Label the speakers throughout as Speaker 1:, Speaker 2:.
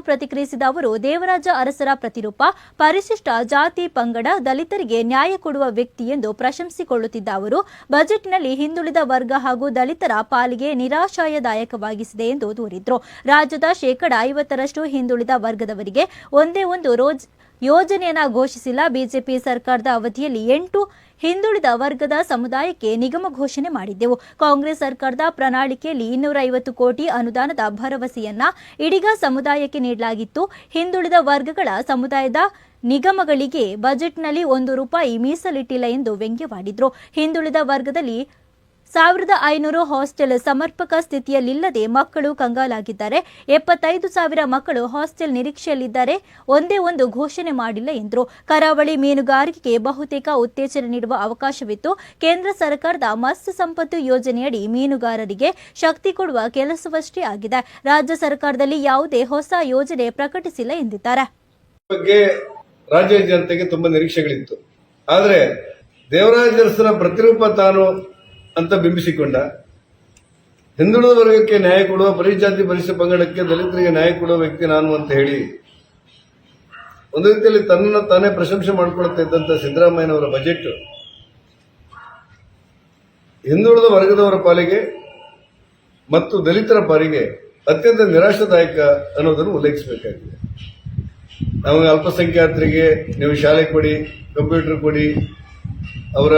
Speaker 1: ಪ್ರತಿಕ್ರಿಯಿಸಿದ ಅವರು ದೇವರಾಜ ಅರಸರ ಪ್ರತಿರೂಪ, ಪರಿಶಿಷ್ಟ ಜಾತಿ ಪಂಗಡ ದಲಿತರಿಗೆ ನ್ಯಾಯ ಕೊಡುವ ವ್ಯಕ್ತಿ ಎಂದು ಪ್ರಶಂಸಿಕೊಳ್ಳುತ್ತಿದ್ದ ಅವರು, ಬಜೆಟ್ನಲ್ಲಿ ಹಿಂದುಳಿದ ವರ್ಗ ಹಾಗೂ ದಲಿತರ ಪಾಲಿಗೆ ನಿರಾಶಾಯದಾಯಕವಾಗಿಸಿದೆ ಎಂದು ದೂರಿದ್ರು. ರಾಜ್ಯದ ಶೇಕಡ ಐವತ್ತರಷ್ಟು ಹಿಂದುಳಿದ ವರ್ಗದವರಿಗೆ ಒಂದೇ ಒಂದು ರೋಜ್ ಯೋಜನೆಯನ್ನ ಘೋಷಿಸಿಲ್ಲ ಬಿಜೆಪಿ ಸರ್ಕಾರದ ಅವಧಿಯಲ್ಲಿ ಎಂಟು ಹಿಂದುಳಿದ ವರ್ಗದ ಸಮುದಾಯಕ್ಕೆ ನಿಗಮ ಘೋಷಣೆ ಮಾಡಿದ್ದೆವು. ಕಾಂಗ್ರೆಸ್ ಸರ್ಕಾರದ ಪ್ರಣಾಳಿಕೆಯಲ್ಲಿ ಇನ್ನೂರ ಐವತ್ತು ಕೋಟಿ ಅನುದಾನದ ಭರವಸೆಯನ್ನ ಇಡೀಗ ಸಮುದಾಯಕ್ಕೆ ನೀಡಲಾಗಿತ್ತು. ಹಿಂದುಳಿದ ವರ್ಗಗಳ ಸಮುದಾಯದ ನಿಗಮಗಳಿಗೆ ಬಜೆಟ್ನಲ್ಲಿ ಒಂದು ರೂಪಾಯಿ ಮೀಸಲಿಟ್ಟಿಲ್ಲ ಎಂದು ವ್ಯಂಗ್ಯವಾಡಿದ್ರು. ಹಿಂದುಳಿದ ವರ್ಗದಲ್ಲಿ ಸಾವಿರದ ಐನೂರು ಹಾಸ್ಟೆಲ್ ಸಮರ್ಪಕ ಸ್ಥಿತಿಯಲ್ಲಿಲ್ಲದೆ ಮಕ್ಕಳು ಕಂಗಾಲಾಗಿದ್ದಾರೆ. ಎಪ್ಪತ್ತೈದು ಸಾವಿರ ಮಕ್ಕಳು ಹಾಸ್ಟೆಲ್ ನಿರೀಕ್ಷೆಯಲ್ಲಿದ್ದಾರೆ. ಒಂದೇ ಒಂದು ಘೋಷಣೆ ಮಾಡಿಲ್ಲ ಎಂದರು. ಕರಾವಳಿ ಮೀನುಗಾರಿಕೆಗೆ ಬಹುತೇಕ ಉತ್ತೇಜನ ನೀಡುವ ಅವಕಾಶವಿತ್ತು. ಕೇಂದ್ರ ಸರ್ಕಾರದ ಮತ್ಸ್ಯ ಸಂಪತ್ತು ಯೋಜನೆಯಡಿ ಮೀನುಗಾರರಿಗೆ ಶಕ್ತಿ ಕೊಡುವ ಕೆಲಸವಷ್ಟೇ ಆಗಿದೆ. ರಾಜ್ಯ ಸರ್ಕಾರದಲ್ಲಿ ಯಾವುದೇ ಹೊಸ ಯೋಜನೆ ಪ್ರಕಟಿಸಿಲ್ಲ ಎಂದಿದ್ದಾರೆ.
Speaker 2: ಬಗ್ಗೆ ರಾಜ್ಯ ಜನತೆಗೆ ತುಂಬಾ ನಿರೀಕ್ಷೆಗಳಿತ್ತು. ಆದರೆ ದೇವರಾಜ ಪ್ರತಿರೂಪ ತಾನು ಅಂತ ಬಿಂಬಿಸಿಕೊಂಡ. ಹಿಂದುಳಿದ ವರ್ಗಕ್ಕೆ ನ್ಯಾಯ ಕೊಡುವ, ಪರಿಜಾತಿ ಪರಿಶಿಷ್ಟ ಪಂಗಡಕ್ಕೆ ದಲಿತರಿಗೆ ನ್ಯಾಯ ಕೊಡುವ ವ್ಯಕ್ತಿ ನಾನು ಅಂತ ಹೇಳಿ, ಒಂದು ರೀತಿಯಲ್ಲಿ ತನ್ನನ್ನು ತಾನೇ ಪ್ರಶಂಸೆ ಮಾಡಿಕೊಳ್ಳುತ್ತಾ ಇದ್ದಂತ ಸಿದ್ದರಾಮಯ್ಯನವರ ಬಜೆಟ್ ಹಿಂದುಳಿದ ವರ್ಗದವರ ಪಾಲಿಗೆ ಮತ್ತು ದಲಿತರ ಪಾಲಿಗೆ ಅತ್ಯಂತ ನಿರಾಶಾದಾಯಕ ಅನ್ನೋದನ್ನು ಉಲ್ಲೇಖಿಸಬೇಕಾಗಿದೆ. ನಮಗೆ ಅಲ್ಪಸಂಖ್ಯಾತರಿಗೆ ನೀವು ಶಾಲೆ ಕೊಡಿ, ಕಂಪ್ಯೂಟರ್ ಕೊಡಿ ಅವರ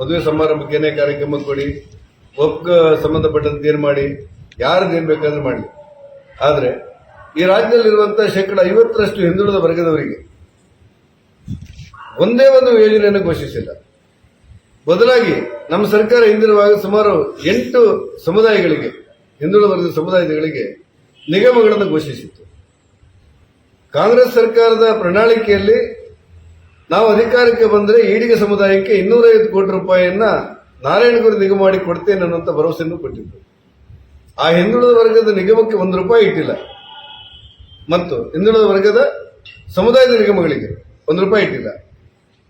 Speaker 2: ಮದುವೆ ಸಮಾರಂಭಕ್ಕೇನೆ ಕಾರ್ಯಕ್ರಮ ಕೊಡಿ, ಒಪ್ಗ ಸಂಬಂಧಪಟ್ಟಂತೆ ಏನು ಮಾಡಿ ಯಾರದ್ದು ಏನು ಬೇಕಾದ್ರೂ ಮಾಡಲಿ. ಆದರೆ, ಈ ರಾಜ್ಯದಲ್ಲಿರುವಂತಹ ಶೇಕಡ ಐವತ್ತರಷ್ಟು ಹಿಂದುಳಿದ ವರ್ಗದವರಿಗೆ ಒಂದೇ ಒಂದು ಯೋಜನೆಯನ್ನು ಘೋಷಿಸಿಲ್ಲ. ಬದಲಾಗಿ ನಮ್ಮ ಸರ್ಕಾರ ಹಿಂದಿರುವಾಗ ಸುಮಾರು ಎಂಟು ಸಮುದಾಯಗಳಿಗೆ, ಹಿಂದುಳಿದ ವರ್ಗದ ಸಮುದಾಯಗಳಿಗೆ ನಿಗಮಗಳನ್ನು ಘೋಷಿಸಿತ್ತು. ಕಾಂಗ್ರೆಸ್ ಸರ್ಕಾರದ ಪ್ರಣಾಳಿಕೆಯಲ್ಲಿ ನಾವು ಅಧಿಕಾರಕ್ಕೆ ಬಂದರೆ ಈಡಿಗೆ ಸಮುದಾಯಕ್ಕೆ ಇನ್ನೂರೈವತ್ತು ಕೋಟಿ ರೂಪಾಯಿಯನ್ನ ನಾರಾಯಣಗುರು ನಿಗಮ ಮಾಡಿ ಕೊಡ್ತೇನೆ ಅನ್ನುವಂಥ ಭರವಸೆಯನ್ನು ಕೊಟ್ಟಿದ್ದರು. ಆ ಹಿಂದುಳಿದ ವರ್ಗದ ನಿಗಮಕ್ಕೆ ಒಂದು ರೂಪಾಯಿ ಇಟ್ಟಿಲ್ಲ. ಮತ್ತು ಹಿಂದುಳಿದ ವರ್ಗದ ಸಮುದಾಯದ ನಿಗಮಗಳಿಗೆ ಒಂದು ರೂಪಾಯಿ ಇಟ್ಟಿಲ್ಲ.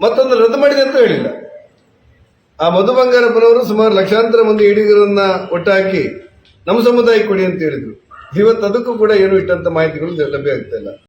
Speaker 2: ಮತ್ತೊಂದು ರದ್ದು ಮಾಡಿದೆ ಅಂತ ಹೇಳಿಲ್ಲ. ಆ ಮಧು ಬಂಗಾರಪ್ಪನವರು ಸುಮಾರು ಲಕ್ಷಾಂತರ ಮಂದಿ ಈಡಿಗರನ್ನ ಒಟ್ಟಾಕಿ ನಮ್ಮ ಸಮುದಾಯಕ್ಕೆ ಕೊಡಿ ಅಂತ ಹೇಳಿದ್ರು. ಇವತ್ತು ಅದಕ್ಕೂ ಕೂಡ ಏನು ಇಟ್ಟಂತ ಮಾಹಿತಿಗಳು ಲಭ್ಯ ಆಗ್ತಾ ಇಲ್ಲ.